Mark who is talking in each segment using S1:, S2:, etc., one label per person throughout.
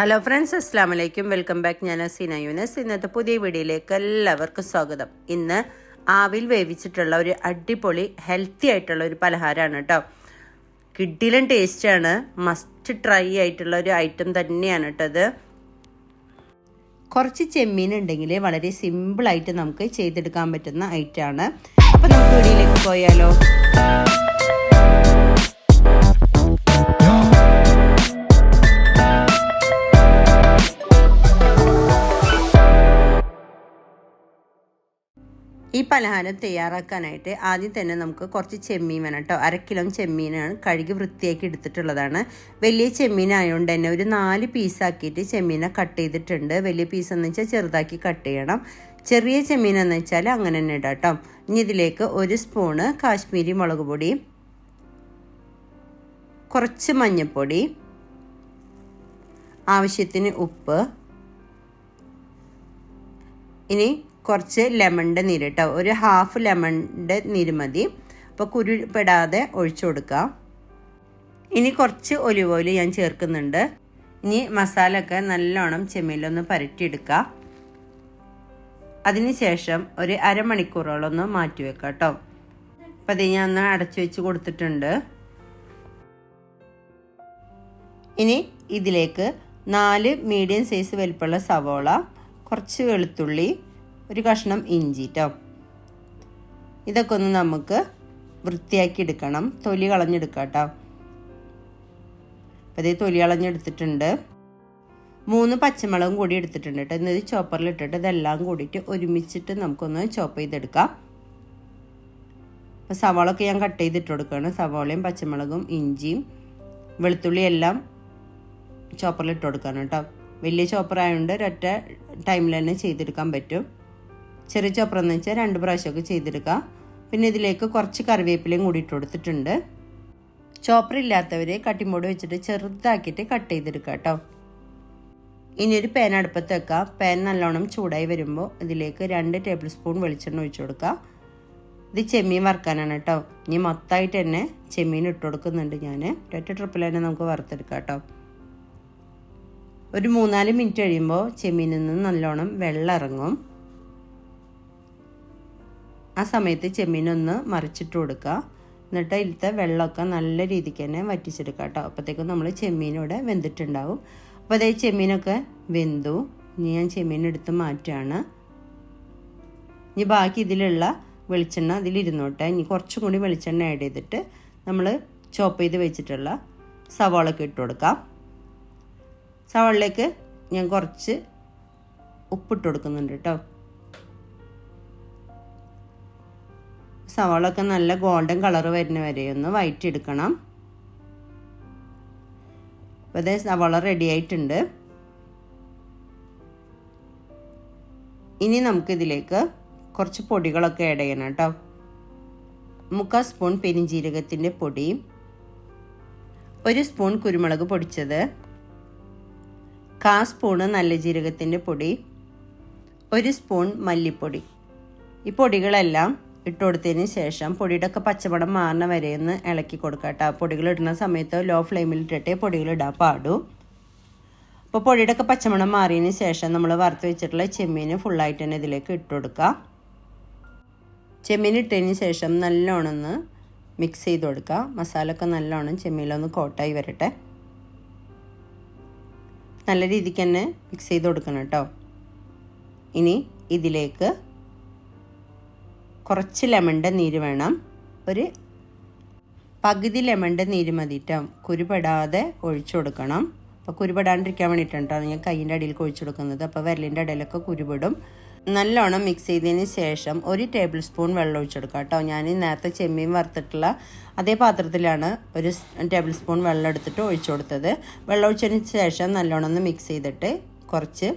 S1: Hello friends അസ്സാം വലൈക്കും welcome back ഞാൻ അസീന യൂനസ് ഇന്നത്തെ പുതിയ വീഡിയോയിലേക്ക് എല്ലാവർക്കും സ്വാഗതം. ഇന്ന് ആവിൽ വേവിച്ചിട്ടുള്ള ഒരു അടിപൊളി ഹെൽത്തി ആയിട്ടുള്ള ഒരു പലഹാരമാണ് കേട്ടോ. കിഡിലും ടേസ്റ്റാണ് മസ്റ്റ് ട്രൈ ആയിട്ടുള്ള ഒരു ഐറ്റം തന്നെയാണ് കേട്ടോ അത് കുറച്ച് ചെമ്മീൻ ഉണ്ടെങ്കിൽ വളരെ സിമ്പിളായിട്ട് നമുക്ക് ചെയ്തെടുക്കാൻ പറ്റുന്ന ഐറ്റമാണ് അപ്പോൾ നമുക്ക് വീഡിയോയിലേക്ക് പോയാലോ. പലഹാരം തയ്യാറാക്കാനായിട്ട് ആദ്യം തന്നെ നമുക്ക് കുറച്ച് ചെമ്മീൻ വേണം കേട്ടോ. കിലോ ചെമ്മീനാണ് കഴുകി വൃത്തിയാക്കി എടുത്തിട്ടുള്ളതാണ്. വലിയ ചെമ്മീൻ ആയതുകൊണ്ട് തന്നെ ഒരു നാല് പീസാക്കിയിട്ട് ചെമ്മീനെ കട്ട് ചെയ്തിട്ടുണ്ട്. വലിയ പീസ് എന്ന് വെച്ചാൽ ചെറുതാക്കി കട്ട് ചെയ്യണം. ചെറിയ ചെമ്മീൻ എന്ന് വെച്ചാൽ അങ്ങനെ തന്നെ ഇടാം കേട്ടോ. ഇനി ഇതിലേക്ക് ഒരു സ്പൂണ് കാശ്മീരി മുളക് പൊടി കുറച്ച് മഞ്ഞൾപ്പൊടി ആവശ്യത്തിന് ഉപ്പ് ഇനി കുറച്ച് ലെമണിന്റെ നീര് കേട്ടോ ഒരു ഹാഫ് ലെമണിന്റെ നീര് മതി. അപ്പോൾ കുരുപെടാതെ ഒഴിച്ചു കൊടുക്കുക ഇനി കുറച്ച് ഒലിവ് ഓയിൽ ഞാൻ ചേർക്കുന്നുണ്ട്. ഇനി മസാല ഒക്കെ നല്ലോണം ചെമ്മീലൊന്ന് പരട്ടിയെടുക്കുക അതിന് ശേഷം ഒരു അരമണിക്കൂറോളം ഒന്ന് മാറ്റി വെക്കാം കേട്ടോ അപ്പം അത് ഞാൻ ഒന്ന് അടച്ചു വെച്ച് കൊടുത്തിട്ടുണ്ട്. ഇനി ഇതിലേക്ക് നാല് മീഡിയം സൈസ് വലിപ്പമുള്ള സവോള കുറച്ച് വെളുത്തുള്ളി ഒരു കഷ്ണം ഇഞ്ചി കേട്ടോ ഇതൊക്കെ ഒന്ന് നമുക്ക് വൃത്തിയാക്കി എടുക്കണം. തൊലി കളഞ്ഞെടുക്കാം കേട്ടോ അപ്പോൾ ഇതേ തൊലി കളഞ്ഞെടുത്തിട്ടുണ്ട്. മൂന്ന് പച്ചമുളകും കൂടി എടുത്തിട്ടുണ്ട് കേട്ടോ ഇന്നത് ചോപ്പറിൽ ഇട്ടിട്ട് ഇതെല്ലാം കൂടിയിട്ട് ഒരുമിച്ചിട്ട് നമുക്കൊന്ന് ചോപ്പ് ചെയ്തെടുക്കാം. അപ്പോൾ സവാളൊക്കെ ഞാൻ കട്ട് ചെയ്തിട്ട് കൊടുക്കുകയാണ്. സവാളയും പച്ചമുളകും ഇഞ്ചിയും വെളുത്തുള്ളി എല്ലാം ചോപ്പറിൽ ഇട്ട് കൊടുക്കണം കേട്ടോ വലിയ ചോപ്പറായതുകൊണ്ട് ഒരൊറ്റ ടൈമിൽ തന്നെ ചെയ്തെടുക്കാൻ പറ്റും. ചെറിയ ചോപ്പർ എന്ന് വെച്ചാൽ രണ്ട് പ്രാവശ്യമൊക്കെ ചെയ്തെടുക്കുക പിന്നെ ഇതിലേക്ക് കുറച്ച് കറിവേപ്പിലയും കൂടി ഇട്ട് കൊടുത്തിട്ടുണ്ട്. ചോപ്പർ ഇല്ലാത്തവർ വെച്ചിട്ട് ചെറുതാക്കിയിട്ട് കട്ട് ചെയ്തെടുക്കുക കേട്ടോ. ഇനി ഒരു പാൻ അടുപ്പത്ത് വെക്കുക പാൻ നല്ലോണം ചൂടായി വരുമ്പോൾ ഇതിലേക്ക് രണ്ട് ടേബിൾ സ്പൂൺ വെളിച്ചെണ്ണ ഒഴിച്ചു കൊടുക്കുക ഇത് ചെമ്മീൻ വറുക്കാനാണ് കേട്ടോ. ഇനി മൊത്തമായിട്ട് തന്നെ ചെമ്മീൻ ഇട്ട് കൊടുക്കുന്നുണ്ട് ഞാൻ ഒറ്റ ട്രിപ്പിൽ തന്നെ നമുക്ക് വറുത്തെടുക്കാം കേട്ടോ. ഒരു മൂന്നാൽ മിനിറ്റ് കഴിയുമ്പോൾ ചെമ്മീനിൽ നിന്ന് നല്ലോണം വെള്ളം ഇറങ്ങും. ആ സമയത്ത് ചെമ്മീനൊന്ന് മറിച്ചിട്ട് കൊടുക്കുക. എന്നിട്ട് ഇതിലത്തെ വെള്ളമൊക്കെ നല്ല രീതിക്ക് തന്നെ വറ്റിച്ചെടുക്കുക കേട്ടോ. അപ്പോഴത്തേക്കും നമ്മൾ ചെമ്മീനോടെ വെന്തിട്ടുണ്ടാവും. അപ്പോൾ അതേ ചെമ്മീനൊക്കെ വെന്തു. ഇനി ഞാൻ ചെമ്മീൻ എടുത്ത് മാറ്റുകയാണ്. ഇനി ബാക്കി ഇതിലുള്ള വെളിച്ചെണ്ണ അതിലിരുന്നോട്ടെ. ഇനി കുറച്ചും കൂടി വെളിച്ചെണ്ണ ആഡ് ചെയ്തിട്ട് നമ്മൾ ചോപ്പ് ചെയ്ത് വെച്ചിട്ടുള്ള സവാളൊക്കെ ഇട്ട് കൊടുക്കാം. സവാളിലേക്ക് ഞാൻ കുറച്ച് ഉപ്പിട്ട് കൊടുക്കുന്നുണ്ട് കേട്ടോ. സവാളൊക്കെ നല്ല ഗോൾഡൻ കളർ വരുന്ന വരെ ഒന്ന് എടുക്കണം. അപ്പോൾ അതേ സവാള റെഡി ആയിട്ടുണ്ട്. ഇനി നമുക്കിതിലേക്ക് കുറച്ച് പൊടികളൊക്കെ ആഡ് ചെയ്യണം കേട്ടോ. മുക്കാൽ സ്പൂൺ പെരിഞ്ജീരകത്തിന്റെ പൊടി ഒരു സ്പൂൺ കുരുമുളക് പൊടിച്ചത് കാ സ്പൂണ് നല്ല ജീരകത്തിന്റെ പൊടി ഒരു സ്പൂൺ മല്ലിപ്പൊടി. ഈ പൊടികളെല്ലാം ഇട്ട് കൊടുത്തതിന് ശേഷം പൊടിയുടെ ഒക്കെ പച്ചമണം മാറുന്ന വരെ ഒന്ന് ഇളക്കി കൊടുക്കുക കേട്ടോ. പൊടികൾ ഇടുന്ന സമയത്ത് ലോ ഫ്ലെയിമിൽ ഇട്ടിട്ടേ പൊടികൾ ഇടാൻ പാടൂ. അപ്പോൾ പൊടിയുടെ ഒക്കെ പച്ചമണം മാറിയതിന് ശേഷം നമ്മൾ വറുത്ത് വെച്ചിട്ടുള്ള ചെമ്മീൻ ഫുള്ളായിട്ട് തന്നെ ഇതിലേക്ക് ഇട്ട് കൊടുക്കുക. ചെമ്മീൻ ഇട്ടതിന് ശേഷം നല്ലോണം ഒന്ന് മിക്സ് ചെയ്ത് കൊടുക്കുക. മസാലൊക്കെ നല്ലോണം ചെമ്മീലൊന്ന് കോട്ടായി വരട്ടെ. നല്ല രീതിക്ക് തന്നെ മിക്സ് ചെയ്ത് കൊടുക്കണം കേട്ടോ. ഇനി ഇതിലേക്ക് കുറച്ച് ലെമണിന്റെ നീര് വേണം. ഒരു പകുതി ലെമണിന്റെ നീര് മതി കേട്ടോ കുരുപെടാതെ ഒഴിച്ചു കൊടുക്കണം. അപ്പോൾ കുരുപെടാണ്ടിരിക്കാൻ വേണ്ടിയിട്ടാണ് ഞാൻ കൈയിന്റെ അടിയിലേക്ക് ഒഴിച്ചു കൊടുക്കുന്നത് അപ്പോൾ വിരലിന്റെ ഇടയിലൊക്കെ കുരുപെടും. നല്ലോണം മിക്സ് ചെയ്തതിന് ശേഷം ഒരു ടേബിൾ സ്പൂൺ വെള്ളം ഒഴിച്ചെടുക്കുക കേട്ടോ ഞാൻ നേരത്തെ ചെമ്മീൻ വറുത്തിട്ടുള്ള അതേ പാത്രത്തിലാണ് ഒരു ടേബിൾ സ്പൂൺ വെള്ളം എടുത്തിട്ട് ഒഴിച്ചു കൊടുത്തത്. വെള്ളം ഒഴിച്ചതിന് ശേഷം നല്ലോണം ഒന്ന് മിക്സ് ചെയ്തിട്ട് കുറച്ച്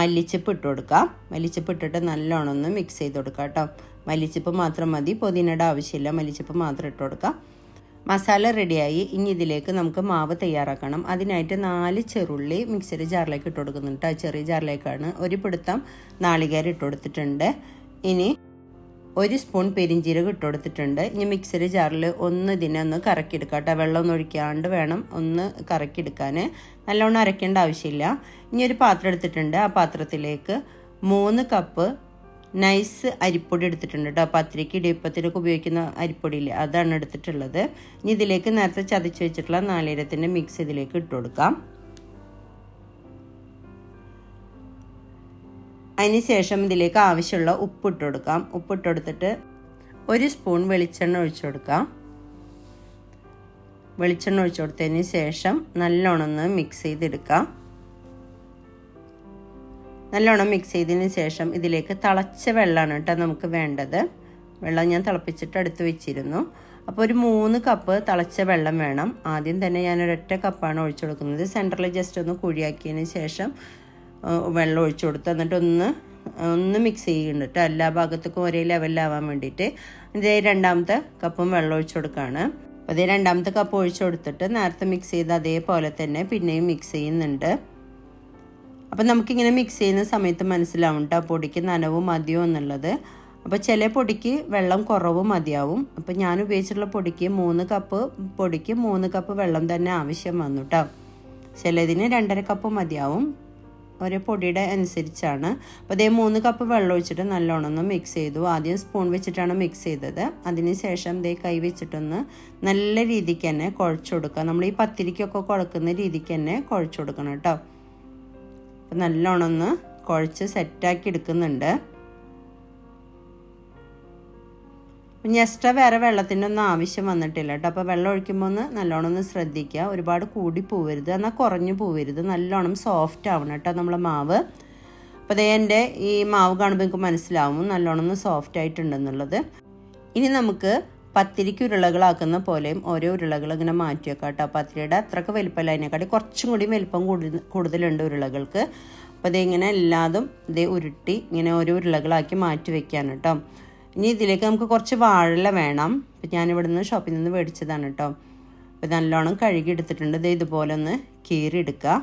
S1: മല്ലിച്ചപ്പ് ഇട്ട് കൊടുക്കാം. മല്ലിച്ചപ്പ് ഇട്ടിട്ട് നല്ലോണം ഒന്ന് മിക്സ് ചെയ്ത് കൊടുക്കുക കേട്ടോ മല്ലിച്ചപ്പ് മാത്രം മതി. പുതിനയുടെ ആവശ്യമില്ല. മല്ലിച്ചപ്പ് മാത്രം ഇട്ട് കൊടുക്കുക മസാല റെഡിയായി. ഇനി ഇതിലേക്ക് നമുക്ക് മാവ് തയ്യാറാക്കണം. അതിനായിട്ട് നാല് ചെറുള്ളി മിക്സറി ജാറിലേക്ക് ഇട്ട് കൊടുക്കുന്നുണ്ട് ചെറിയ ജാറിലേക്കാണ് ഒരു പിടുത്തം നാളികേര ഇട്ട് കൊടുത്തിട്ടുണ്ട്. ഇനി ഒരു സ്പൂൺ പെരിഞ്ചീരകം ഇട്ട് കൊടുത്തിട്ടുണ്ട്. ഇനി മിക്സറി ജാറിൽ ഒന്ന് ഇതിനെ ഒന്ന് കറക്കിയെടുക്കാം കേട്ടോ. വെള്ളം ഒഴിക്കാണ്ട് വേണം ഒന്ന് കറക്കിയെടുക്കാൻ നല്ലോണം അരയ്ക്കേണ്ട ആവശ്യമില്ല. ഇനി ഒരു പാത്രം എടുത്തിട്ടുണ്ട്. ആ പാത്രത്തിലേക്ക് മൂന്ന് കപ്പ് നൈസ് അരിപ്പൊടി എടുത്തിട്ടുണ്ട് കേട്ടോ. പത്തിരിക്ക് ഇടിയപ്പത്തിനൊക്കെ ഉപയോഗിക്കുന്ന അരിപ്പൊടിയില്ലേ അതാണ് എടുത്തിട്ടുള്ളത്. ഇനി ഇതിലേക്ക് നേരത്തെ ചതച്ച് വെച്ചിട്ടുള്ള നാളികേരത്തിന്റെ മിക്സ് ഇതിലേക്ക് ഇട്ട് കൊടുക്കാം. അതിന് ശേഷം ഇതിലേക്ക് ആവശ്യമുള്ള ഉപ്പ് ഇട്ട് കൊടുക്കാം. ഉപ്പ് ഇട്ട് കൊടുത്തിട്ട് ഒരു സ്പൂൺ വെളിച്ചെണ്ണ ഒഴിച്ചു കൊടുക്കാം. വെളിച്ചെണ്ണ ഒഴിച്ചു കൊടുത്തതിന് ശേഷം നല്ലോണം ഒന്ന് മിക്സ് ചെയ്തെടുക്കാം. നല്ലോണം മിക്സ് ചെയ്തതിന് ശേഷം ഇതിലേക്ക് തിളച്ച വെള്ളമാണ് കേട്ടോ നമുക്ക് വേണ്ടത്. വെള്ളം ഞാൻ തിളപ്പിച്ചിട്ട് അടുത്ത് വെച്ചിരുന്നു. അപ്പോൾ ഒരു മൂന്ന് കപ്പ് തിളച്ച വെള്ളം വേണം. ആദ്യം തന്നെ ഞാൻ ഒരൊറ്റ കപ്പാണ് ഒഴിച്ചു കൊടുക്കുന്നത്. സെന്ററിൽ ജസ്റ്റ് ഒന്ന് കുഴിയാക്കിയതിന് ശേഷം വെള്ളം ഒഴിച്ചു കൊടുത്ത് എന്നിട്ട് ഒന്ന് മിക്സ് ചെയ്യുന്നുണ്ട് കേട്ടോ. എല്ലാ ഭാഗത്തേക്കും ഒരേ ലെവലിലാവാൻ വേണ്ടിയിട്ട്. ഇതേ രണ്ടാമത്തെ കപ്പും വെള്ളം ഒഴിച്ചു കൊടുക്കുകയാണ് അതേ രണ്ടാമത്തെ കപ്പ് ഒഴിച്ചു കൊടുത്തിട്ട് നേരത്തെ മിക്സ് ചെയ്ത് അതേപോലെ തന്നെ പിന്നെയും മിക്സ് ചെയ്യുന്നുണ്ട്. അപ്പം നമുക്കിങ്ങനെ മിക്സ് ചെയ്യുന്ന സമയത്ത് മനസ്സിലാവും കേട്ടോ പൊടിക്ക് നനവ് മതിയോ എന്നുള്ളത്. അപ്പോൾ ചില പൊടിക്ക് വെള്ളം കുറവും മതിയാവും. അപ്പോൾ ഞാൻ ഉപയോഗിച്ചിട്ടുള്ള പൊടിക്ക് മൂന്ന് കപ്പ് പൊടിക്ക് മൂന്ന് കപ്പ് വെള്ളം തന്നെ ആവശ്യം വന്നു കേട്ടോ ചിലതിന് രണ്ടര കപ്പ് മതിയാവും. ഒരു പൊടിയുടെ അനുസരിച്ചാണ്. അപ്പോൾ അതേ മൂന്ന് കപ്പ് വെള്ളം ഒഴിച്ചിട്ട് നല്ലോണം ഒന്ന് മിക്സ് ചെയ്തു. ആദ്യം സ്പൂൺ വെച്ചിട്ടാണ് മിക്സ് ചെയ്തത്. അതിന് ശേഷം ദേ കൈ വെച്ചിട്ടൊന്ന് നല്ല രീതിക്ക് തന്നെ കുഴച്ചു കൊടുക്കുക. നമ്മൾ ഈ പത്തിരിക്കൊക്കെ കുഴക്കുന്ന രീതിക്ക് തന്നെ കുഴച്ചു കൊടുക്കണം കേട്ടോ അപ്പം നല്ലോണം ഒന്ന് കുഴച്ച് സെറ്റാക്കി എടുക്കുന്നുണ്ട്. ഇനി എക്സ്ട്രാ വേറെ വെള്ളത്തിന്റെ ഒന്നും ആവശ്യം വന്നിട്ടില്ല കേട്ടോ. അപ്പോൾ വെള്ളം ഒഴിക്കുമ്പോൾ ഒന്ന് നല്ലോണം ഒന്ന് ശ്രദ്ധിക്കുക. ഒരുപാട് കൂടി പോവരുത്. എന്നാൽ കുറഞ്ഞു പോവരുത്. നല്ലോണം സോഫ്റ്റ് ആവണം കേട്ടോ നമ്മളെ മാവ്. അപ്പോൾ അതേ എന്റെ ഈ മാവ് കാണുമ്പോൾ എനിക്ക് മനസ്സിലാവും. നല്ലോണം ഒന്ന് സോഫ്റ്റ് ആയിട്ടുണ്ടെന്നുള്ളത്. ഇനി നമുക്ക് പത്തിരിക്ക് ഉരുളകളാക്കുന്ന പോലെയും ഓരോ ഉരുളകൾ ഇങ്ങനെ മാറ്റി വെക്കാട്ടോ കേട്ടോ പത്തിരിയുടെ അത്രയ്ക്ക് വലിപ്പമല്ല. അതിനെക്കാട്ടി കുറച്ചും കൂടി വലിപ്പം കൂടുതൽ കൂടുതലുണ്ട് ഉരുളകൾക്ക്. അപ്പോൾ ഇതിങ്ങനെ എല്ലാതും ഇതേ ഉരുട്ടി ഇങ്ങനെ ഓരോ ഉരുളകളാക്കി മാറ്റി വെക്കാൻ കേട്ടോ ഇനി ഇതിലേക്ക് നമുക്ക് കുറച്ച് വാഴല വേണം. അപ്പം ഞാനിവിടെ നിന്ന് ഷോപ്പിൽ നിന്ന് മേടിച്ചതാണ് കേട്ടോ അപ്പോൾ നല്ലോണം കഴുകി എടുത്തിട്ടുണ്ട്. ഇത് ഇതുപോലെ ഒന്ന് കീറി എടുക്കുക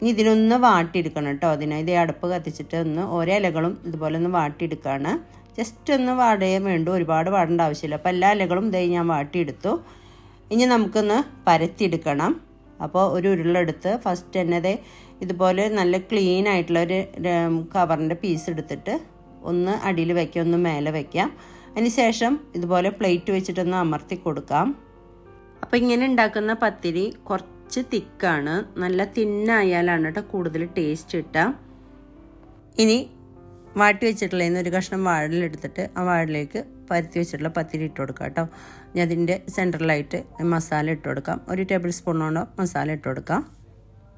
S1: ഇനി ഇതിനൊന്ന് വാട്ടിയെടുക്കണം കേട്ടോ അതിനായി ഇത് അടുപ്പ് കത്തിച്ചിട്ട് ഒന്ന് ഓരോ ഇലകളും ഇതുപോലെ ഒന്ന് വാട്ടിയെടുക്കുകയാണ് ജസ്റ്റ് ഒന്ന് വാടയേ വേണ്ടു. ഒരുപാട് വാടേണ്ട ആവശ്യമില്ല. അപ്പോൾ എല്ലാ ഇലകളും ഇതേ ഞാൻ വാട്ടിയെടുത്തു. ഇനി നമുക്കൊന്ന് പരത്തിയെടുക്കണം. അപ്പോൾ ഒരു ഉരുളെടുത്ത് ഫസ്റ്റ് തന്നെ ദേ ഇതുപോലെ നല്ല ക്ലീൻ ആയിട്ടുള്ള ഒരു കവറിന്റെ പീസ് എടുത്തിട്ട് ഒന്ന് അടിയിൽ വയ്ക്കാം ഒന്ന് മേലെ വയ്ക്കാം അതിന് ശേഷം ഇതുപോലെ പ്ലേറ്റ് വെച്ചിട്ടൊന്ന് അമർത്തി കൊടുക്കാം. അപ്പോൾ ഇങ്ങനെ ഉണ്ടാക്കുന്ന പത്തിരി കുറച്ച് തിക്കാണ്. നല്ല തിന്നായാലാണ് കേട്ടോ കൂടുതൽ ടേസ്റ്റ് കിട്ടുക. ഇനി വാട്ടി വെച്ചിട്ടുള്ളതിന് ഒരു കഷ്ണം വാഴലെടുത്തിട്ട് ആ വാഴലേക്ക് പരത്തി വെച്ചിട്ടുള്ള പത്തിരി ഇട്ട് കൊടുക്കാം കേട്ടോ. ഇനി അതിന്റെ സെന്ററിലായിട്ട് മസാല ഇട്ട് കൊടുക്കാം. ഒരു ടേബിൾ സ്പൂണോളം മസാല ഇട്ട് കൊടുക്കാം.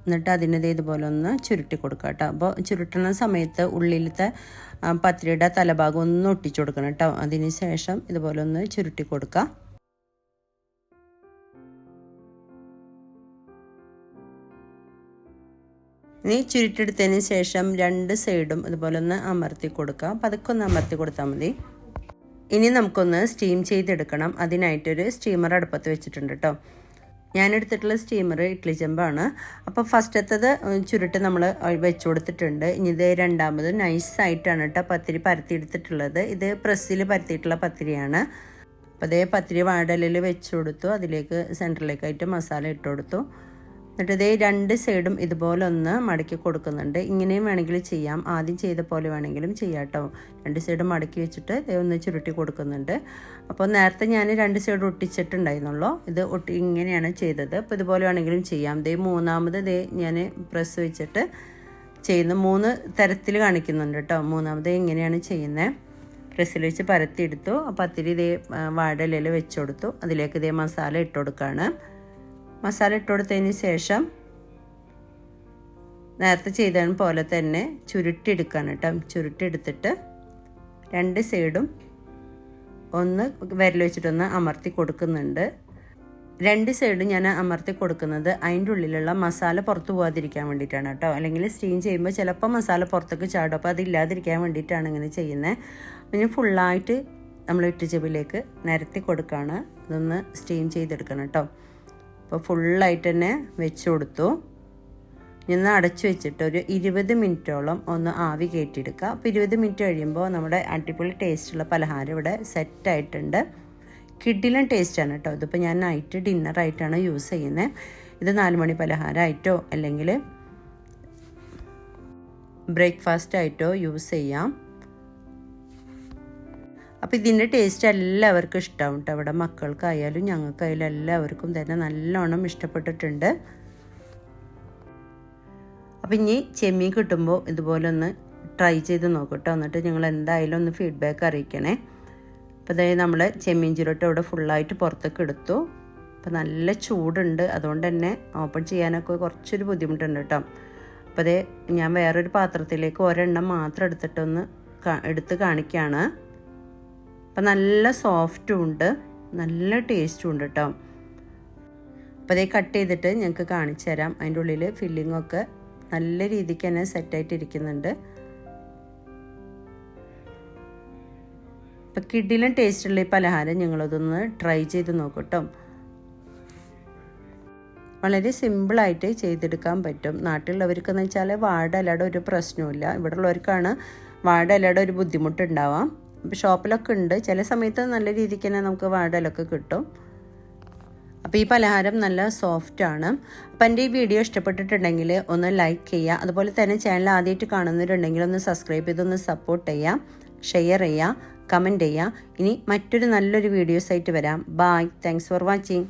S1: എന്നിട്ട് അതിന്റെ ഇതുപോലെ ഒന്ന് ചുരുട്ടി കൊടുക്കുക കേട്ടോ. അപ്പോൾ ചുരുട്ടുന്ന സമയത്ത് ഉള്ളിലത്തെ പത്തിരിയുടെ തലഭാഗം ഒന്ന് ഒട്ടിച്ചു കൊടുക്കണം കേട്ടോ. അതിന് ശേഷം ഇതുപോലെ ഒന്ന് ചുരുട്ടി കൊടുക്കുക ഇനി ചുരുട്ടെടുത്തതിന് ശേഷം രണ്ട് സൈഡും അതുപോലെ ഒന്ന് അമർത്തി കൊടുക്കുക പതുക്കെ ഒന്ന് അമർത്തി കൊടുത്താൽ മതി. ഇനി നമുക്കൊന്ന് സ്റ്റീം ചെയ്തെടുക്കണം. അതിനായിട്ടൊരു സ്റ്റീമർ അടുപ്പത്ത് വെച്ചിട്ടുണ്ട് കേട്ടോ ഞാൻ എടുത്തിട്ടുള്ള സ്റ്റീമർ ഇഡ്ലി ചെമ്പാണ്. അപ്പോൾ ഫസ്റ്റത്തത് ചുരുട്ട് നമ്മൾ വെച്ച് കൊടുത്തിട്ടുണ്ട്. ഇനി ഇത് രണ്ടാമത് നൈസായിട്ടാണ് കേട്ടോ പത്തിരി പരത്തി എടുത്തിട്ടുള്ളത് ഇത് പ്രസ്സിൽ പരത്തിയിട്ടുള്ള പത്തിരിയാണ്. അപ്പോൾ അതേ പത്തിരി വാടലിൽ വെച്ച് കൊടുത്തു. അതിലേക്ക് സെന്ററിലേക്കായിട്ട് മസാല ഇട്ട് കൊടുത്തു. എന്നിട്ട് ഇതേ രണ്ട് സൈഡും ഇതുപോലെ ഒന്ന് മടക്കി കൊടുക്കുന്നുണ്ട്. ഇങ്ങനെയും വേണമെങ്കിൽ ചെയ്യാം. ആദ്യം ചെയ്ത പോലെ വേണമെങ്കിലും ചെയ്യാം കേട്ടോ രണ്ട് സൈഡും മടക്കി വെച്ചിട്ട് ഇതേ ഒന്ന് ചുരുട്ടി കൊടുക്കുന്നുണ്ട്. അപ്പോൾ നേരത്തെ ഞാൻ രണ്ട് സൈഡ് ഒട്ടിച്ചിട്ടുണ്ടായിരുന്നുള്ളൂ. ഇത് ഒട്ടി ഇങ്ങനെയാണ് ചെയ്തത്. അപ്പോൾ ഇതുപോലെ വേണമെങ്കിലും ചെയ്യാം. ഇതേ മൂന്നാമത് ഇതേ ഞാൻ പ്രസ് വെച്ചിട്ട് ചെയ്യുന്ന മൂന്ന് തരത്തിൽ കാണിക്കുന്നുണ്ട് കേട്ടോ മൂന്നാമത് ഇങ്ങനെയാണ് ചെയ്യുന്നത് പ്രസ്സിൽ വെച്ച് പരത്തിയെടുത്തു അപ്പോൾ അത്തിരി ഇതേ വാഴയിലയിൽ വെച്ച് കൊടുത്തു. അതിലേക്ക് ഇതേ മസാല ഇട്ട് കൊടുക്കുകയാണ് മസാല ഇട്ട് കൊടുത്തതിന് ശേഷം നേരത്തെ ചെയ്തതിന് പോലെ തന്നെ ചുരുട്ടിയെടുക്കാൻ കേട്ടോ. ചുരുട്ടിയെടുത്തിട്ട് രണ്ട് സൈഡും ഒന്ന് വിരൽ വെച്ചിട്ടൊന്ന് അമർത്തി കൊടുക്കുന്നുണ്ട്. രണ്ട് സൈഡും ഞാൻ അമർത്തി കൊടുക്കുന്നത് അതിന്റെ ഉള്ളിലുള്ള മസാല പുറത്തു പോകാതിരിക്കാൻ വേണ്ടിയിട്ടാണ് കേട്ടോ. അല്ലെങ്കിൽ സ്റ്റീം ചെയ്യുമ്പോൾ ചിലപ്പോൾ മസാല പുറത്തേക്ക് ചാടും. അപ്പോൾ അതില്ലാതിരിക്കാൻ വേണ്ടിയിട്ടാണ് ഇങ്ങനെ ചെയ്യുന്നത്. പിന്നെ ഫുള്ളായിട്ട് നമ്മൾ ഇട്ടുചെവിലേക്ക് നിരത്തി കൊടുക്കുകയാണ്. ഇതൊന്ന് സ്റ്റീം ചെയ്തെടുക്കണം കേട്ടോ. അപ്പോൾ ഫുള്ളായിട്ട് തന്നെ വെച്ച് കൊടുത്തു. നിന്ന് അടച്ചു വെച്ചിട്ട് ഒരു ഇരുപത് മിനിറ്റോളം ഒന്ന് ആവി കയറ്റിയെടുക്കുക അപ്പോൾ ഇരുപത് മിനിറ്റ് കഴിയുമ്പോൾ നമ്മുടെ അടിപൊളി ടേസ്റ്റുള്ള പലഹാരം ഇവിടെ സെറ്റായിട്ടുണ്ട് കിഡിലും ടേസ്റ്റാണ് കേട്ടോ. ഇതിപ്പോൾ ഞാൻ നൈറ്റ് ഡിന്നറായിട്ടാണ് യൂസ് ചെയ്യുന്നത് ഇത് നാലുമണി പലഹാരമായിട്ടോ അല്ലെങ്കിൽ ബ്രേക്ക്ഫാസ്റ്റ് ആയിട്ടോ യൂസ് ചെയ്യാം. അപ്പോൾ ഇതിന്റെ ടേസ്റ്റ് എല്ലാവർക്കും ഇഷ്ടമാവും കേട്ടോ ഇവിടെ മക്കൾക്കായാലും ഞങ്ങൾക്കായാലും എല്ലാവർക്കും തന്നെ നല്ലോണം ഇഷ്ടപ്പെട്ടിട്ടുണ്ട്. അപ്പം ഇനി ചെമ്മീൻ കിട്ടുമ്പോൾ ഇതുപോലെ ഒന്ന് ട്രൈ ചെയ്ത് നോക്കട്ടോ എന്നിട്ട് നിങ്ങൾ എന്തായാലും ഒന്ന് ഫീഡ്ബാക്ക് അറിയിക്കണേ. അപ്പോൾ അതായത് നമ്മൾ ചെമ്മീൻ ചുരുട്ട് ഇവിടെ ഫുള്ളായിട്ട് പുറത്തേക്ക് എടുത്തു. അപ്പോൾ നല്ല ചൂടുണ്ട്. അതുകൊണ്ട് തന്നെ ഓപ്പൺ ചെയ്യാനൊക്കെ കുറച്ചൊരു ബുദ്ധിമുട്ടുണ്ട് കേട്ടോ അപ്പോൾ അതേ ഞാൻ വേറൊരു പാത്രത്തിലേക്ക് ഒരെണ്ണം മാത്രം എടുത്തിട്ടൊന്ന് എടുത്ത് കാണിക്കുകയാണ് അപ്പം നല്ല സോഫ്റ്റും ഉണ്ട്. നല്ല ടേസ്റ്റും ഉണ്ട് കേട്ടോ. അപ്പോൾ അതേ കട്ട് ചെയ്തിട്ട് ഞങ്ങൾക്ക് കാണിച്ചു തരാം. അതിന്റെ ഉള്ളിൽ ഫില്ലിങ്ങൊക്കെ നല്ല രീതിക്ക് തന്നെ സെറ്റായിട്ട് ഇരിക്കുന്നുണ്ട്. ഇപ്പം കിഡിലും ടേസ്റ്റുള്ള ഈ പലഹാരം ഞങ്ങളതൊന്ന് ട്രൈ ചെയ്ത് നോക്കട്ടോ വളരെ സിമ്പിളായിട്ട് ചെയ്തെടുക്കാൻ പറ്റും. നാട്ടിലുള്ളവർക്കെന്ന് വെച്ചാൽ വാഴ ഒരു ഒരു പ്രശ്നമില്ല ഇവിടെ ഉള്ളവർക്കാണ് ഇലയുടെ ഒരു ബുദ്ധിമുട്ടുണ്ടാവാം ഷോപ്പിലൊക്കെ ഉണ്ട്. ചില സമയത്ത് നല്ല രീതിക്ക് തന്നെ നമുക്ക് വാടലൊക്കെ കിട്ടും. അപ്പോൾ ഈ പലഹാരം നല്ല സോഫ്റ്റ് ആണ്. അപ്പം എന്റെ ഈ വീഡിയോ ഇഷ്ടപ്പെട്ടിട്ടുണ്ടെങ്കിൽ ഒന്ന് ലൈക്ക് ചെയ്യുക. അതുപോലെ തന്നെ ചാനൽ ആദ്യമായിട്ട് കാണുന്നവരുണ്ടെങ്കിൽ ഒന്ന് സബ്സ്ക്രൈബ് ചെയ്തൊന്ന് സപ്പോർട്ട് ചെയ്യുക. ഷെയർ ചെയ്യുക. കമന്റ് ചെയ്യുക. ഇനി മറ്റൊരു നല്ലൊരു വീഡിയോസായിട്ട് വരാം. Bye thanks for watching